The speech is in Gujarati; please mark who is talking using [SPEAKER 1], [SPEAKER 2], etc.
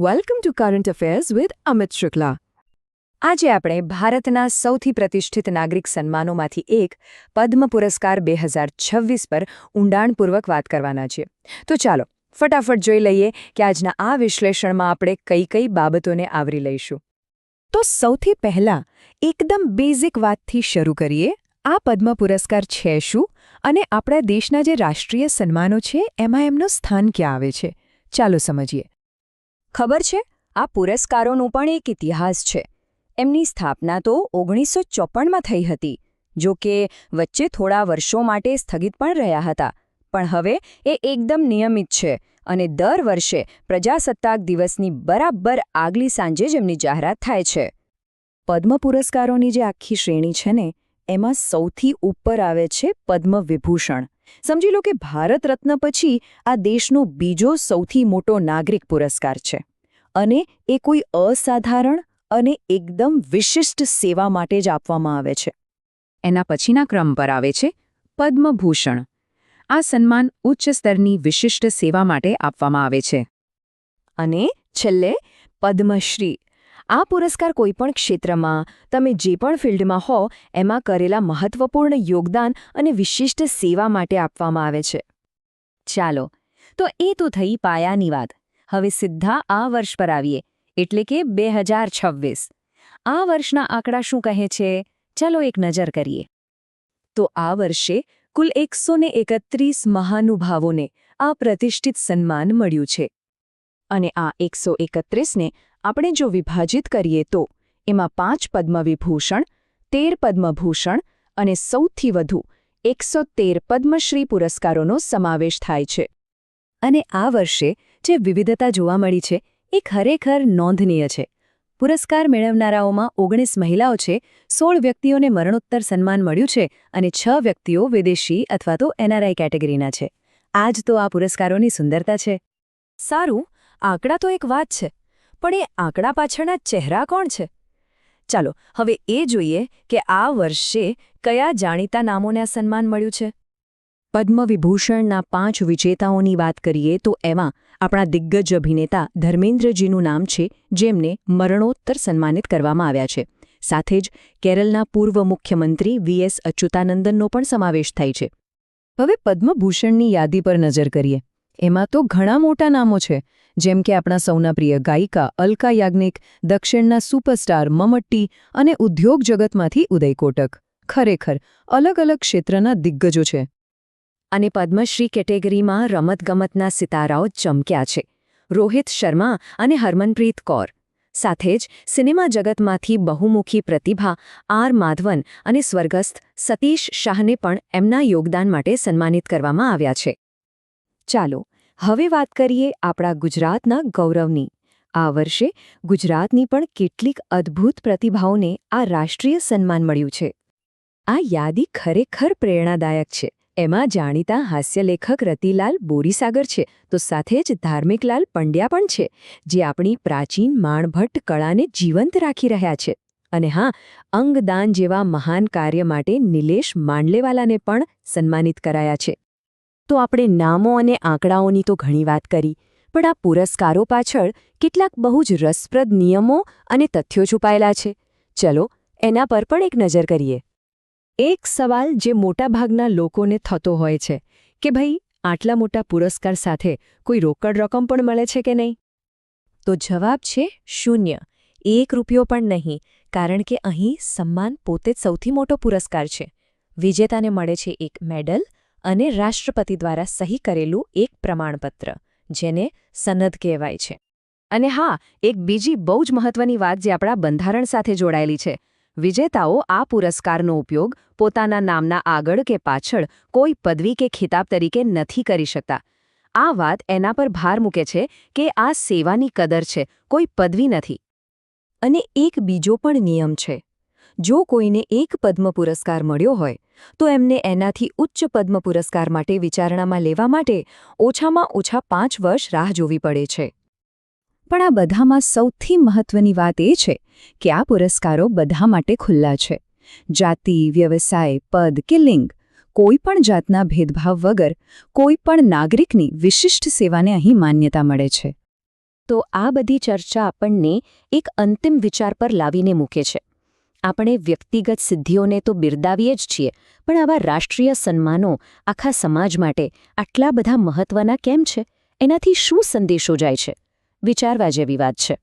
[SPEAKER 1] Welcome to current affairs with Amit Shukla આજે આપણે ભારતના સૌથી પ્રતિષ્ઠિત નાગરિક સન્માનોમાંથી એક પદ્મ પુરસ્કાર બે હજાર છવ્વીસ પર ઊંડાણપૂર્વક વાત કરવાના છીએ. તો ચાલો, ફટાફટ જોઈ લઈએ કે આજના આ વિશ્લેષણમાં આપણે કઈ કઈ બાબતોને આવરી લઈશું. તો સૌથી પહેલાં, એકદમ બેઝિક વાતથી શરૂ કરીએ. આ પદ્મ પુરસ્કાર છે શું? અને આપણા દેશના જે રાષ્ટ્રીય સન્માનો છે, એમાં એમનું સ્થાન ક્યાં આવે છે? ચાલો સમજીએ. ખબર છે? આ પુરસ્કારોનો પણ એક ઇતિહાસ છે. એમની સ્થાપના તો ઓગણીસો ચોપનમાં થઈ હતી, જો કે વચ્ચે થોડા વર્ષો માટે સ્થગિત પણ રહ્યા હતા. પણ હવે એ એકદમ નિયમિત છે અને દર વર્ષે પ્રજાસત્તાક દિવસની બરાબર આગલી સાંજે જ એમની જાહેરાત થાય છે. પદ્મ પુરસ્કારોની જે આખી શ્રેણી છે ને, એમાં સૌથી ઉપર આવે છે પદ્મ વિભૂષણ. સમજી લો કે ભારત રત્ન પછી આ દેશનો બીજો સૌથી મોટો નાગરિક પુરસ્કાર છે. અને એ કોઈ અસાધારણ અને એકદમ વિશિષ્ટ સેવા માટે જ આપવામાં આવે છે. એના પછીના ક્રમ પર આવે છે પદ્મભૂષણ. આ સન્માન ઉચ્ચ સ્તરની વિશિષ્ટ સેવા માટે આપવામાં આવે છે. અને છેલ્લે પદ્મશ્રી. આ પુરસ્કાર કોઈપણ ક્ષેત્રમાં, તમે જે પણ ફિલ્ડમાં હો, એમાં કરેલા મહત્વપૂર્ણ યોગદાન અને વિશિષ્ટ સેવા માટે આપવામાં આવે છે. ચાલો, તો એ તો થઈ પાયાની વાત. હવે સીધા આ વર્ષ પર આવીએ, એટલે કે બે આ વર્ષના આંકડા શું કહે છે? ચાલો એક નજર કરીએ. તો આ વર્ષે કુલ એકસો મહાનુભાવોને આ પ્રતિષ્ઠિત સન્માન મળ્યું છે. અને આ એકસો એકત્રીસને આપણે જો વિભાજિત કરીએ તો એમાં પાંચ પદ્મવિભૂષણ, તેર પદ્મભૂષણ અને સૌથી વધુ એકસો પદ્મશ્રી પુરસ્કારોનો સમાવેશ થાય છે. અને આ વર્ષે જે વિવિધતા જોવા મળી છે, એ ખરેખર નોંધનીય છે. પુરસ્કાર મેળવનારાઓમાં ઓગણીસ મહિલાઓ છે, સોળ વ્યક્તિઓને મરણોત્તર સન્માન મળ્યું છે અને છ વ્યક્તિઓ વિદેશી અથવા તો એનઆરઆઈ કેટેગરીના છે. આ તો આ પુરસ્કારોની સુંદરતા છે. સારું, આંકડા તો એક વાત છે, પણ એ આંકડા પાછળના ચહેરા કોણ છે? ચાલો, હવે એ જોઈએ કે આ વર્ષે કયા જાણીતા નામોને સન્માન મળ્યું છે? પદ્મવિભૂષણના પાંચ વિજેતાઓની વાત કરીએ તો એમાં આપણા દિગ્ગજ અભિનેતા ધર્મેન્દ્રજીનું નામ છે, જેમને મરણોત્તર સન્માનિત કરવામાં આવ્યા છે. સાથે જ કેરળના પૂર્વ મુખ્યમંત્રી વીએસ અચ્યુતાનંદનનો પણ સમાવેશ થાય છે. હવે પદ્મભૂષણની યાદી પર નજર કરીએ. એમાં તો ઘણા મોટા નામો છે, જેમ કે આપણા સૌના પ્રિય ગાયિકા અલકા યાજ્ઞિક, દક્ષિણના સુપરસ્ટાર મમટ્ટી અને ઉદ્યોગ જગતમાંથી ઉદય કોટક. ખરેખર અલગ અલગ ક્ષેત્રના દિગ્ગજો છે. અને પદ્મશ્રી કેટેગરીમાં રમતગમતના સિતારાઓ ચમક્યા છે. રોહિત શર્મા અને હરમનપ્રીત કૌર. સાથે જ સિનેમા જગતમાંથી બહુમુખી પ્રતિભા, આર માધવન અને સ્વર્ગસ્થ સતીશ શાહને પણ એમના યોગદાન માટે સન્માનિત કરવામાં આવ્યા છે. ચાલો, હવે વાત કરીએ આપણા ગુજરાતના ગૌરવની. આ વર્ષે ગુજરાતની પણ કેટલીક અદ્ભુત પ્રતિભાઓને આ રાષ્ટ્રીય સન્માન મળ્યું છે. આ યાદી ખરેખર પ્રેરણાદાયક છે. એમાં જાણીતા હાસ્યલેખક રતિલાલ બોરીસાગર છે. તો સાથે જ ધાર્મિકલાલ પંડ્યા પણ છે, જે આપણી પ્રાચીન માણભટ્ટ કળાને જીવંત રાખી રહ્યા છે. અને હા, અંગદાન જેવા મહાન કાર્ય માટે નિલેશ માંડલેવાલાને પણ સન્માનિત કરાયા છે. તો આપણે નામો અને આંકડાઓની તો ઘણી વાત કરી, પણ આ પુરસ્કારો પાછળ કેટલાક બહુ જ રસપ્રદ નિયમો અને તથ્યો છુપાયેલા છે. ચલો, એના પર પણ એક નજર કરીએ. એક સવાલ જે મોટાભાગના લોકોને થતો હોય છે, કે ભાઈ, આટલા મોટા પુરસ્કાર સાથે કોઈ રોકડ રકમ પણ મળે છે કે નહીં? તો જવાબ છે શૂન્ય. એક રૂપિયો પણ નહીં, કારણ કે અહીં સન્માન પોતે જ સૌથી મોટો પુરસ્કાર છે. વિજેતાને મળે છે એક મેડલ અને રાષ્ટ્રપતિ દ્વારા સહી કરેલું એક પ્રમાણપત્ર, જેને સનદ કહેવાય છે. અને હા, એક બીજી બહુ જ મહત્વની વાત જે આપણા બંધારણ સાથે જોડાયેલી છે વિજેતાઓ આ પુરસ્કારનો ઉપયોગ પોતાના નામના આગળ કે પાછળ કોઈ પદવી કે ખિતાબ તરીકે નથી કરી શકતા. આ વાત એના પર ભાર મૂકે છે કે આ સેવાની કદર છે, કોઈ પદવી નથી. અને એક બીજો પણ નિયમ છે. જો કોઈને એક પદ્મ પુરસ્કાર મળ્યો હોય, તો એમને એનાથી ઉચ્ચ પદ્મ પુરસ્કાર માટે વિચારણામાં લેવા માટે ઓછામાં ઓછા પાંચ વર્ષ રાહ જોવી પડે છે. પણ આ બધામાં સૌથી મહત્વની વાત એ છે કે આ પુરસ્કારો બધા માટે ખુલ્લા છે. જાતિ, વ્યવસાય, પદ કે લિંગ, કોઈ પણ જાતના ભેદભાવ વગર કોઈ પણ નાગરિકની વિશિષ્ટ સેવાને અહીં માન્યતા મળે છે. તો આ બધી ચર્ચા આપણને એક અંતિમ વિચાર પર લાવીને મૂકે છે. આપણે વ્યક્તિગત સિદ્ધિઓને તો બિરદાવીએ જ છીએ, પણ આવા રાષ્ટ્રીય સન્માનો આખા સમાજ માટે આટલા બધા મહત્વના કેમ છે? એનાથી શું સંદેશો જાય છે? વિચારવા જેવી વાત છે.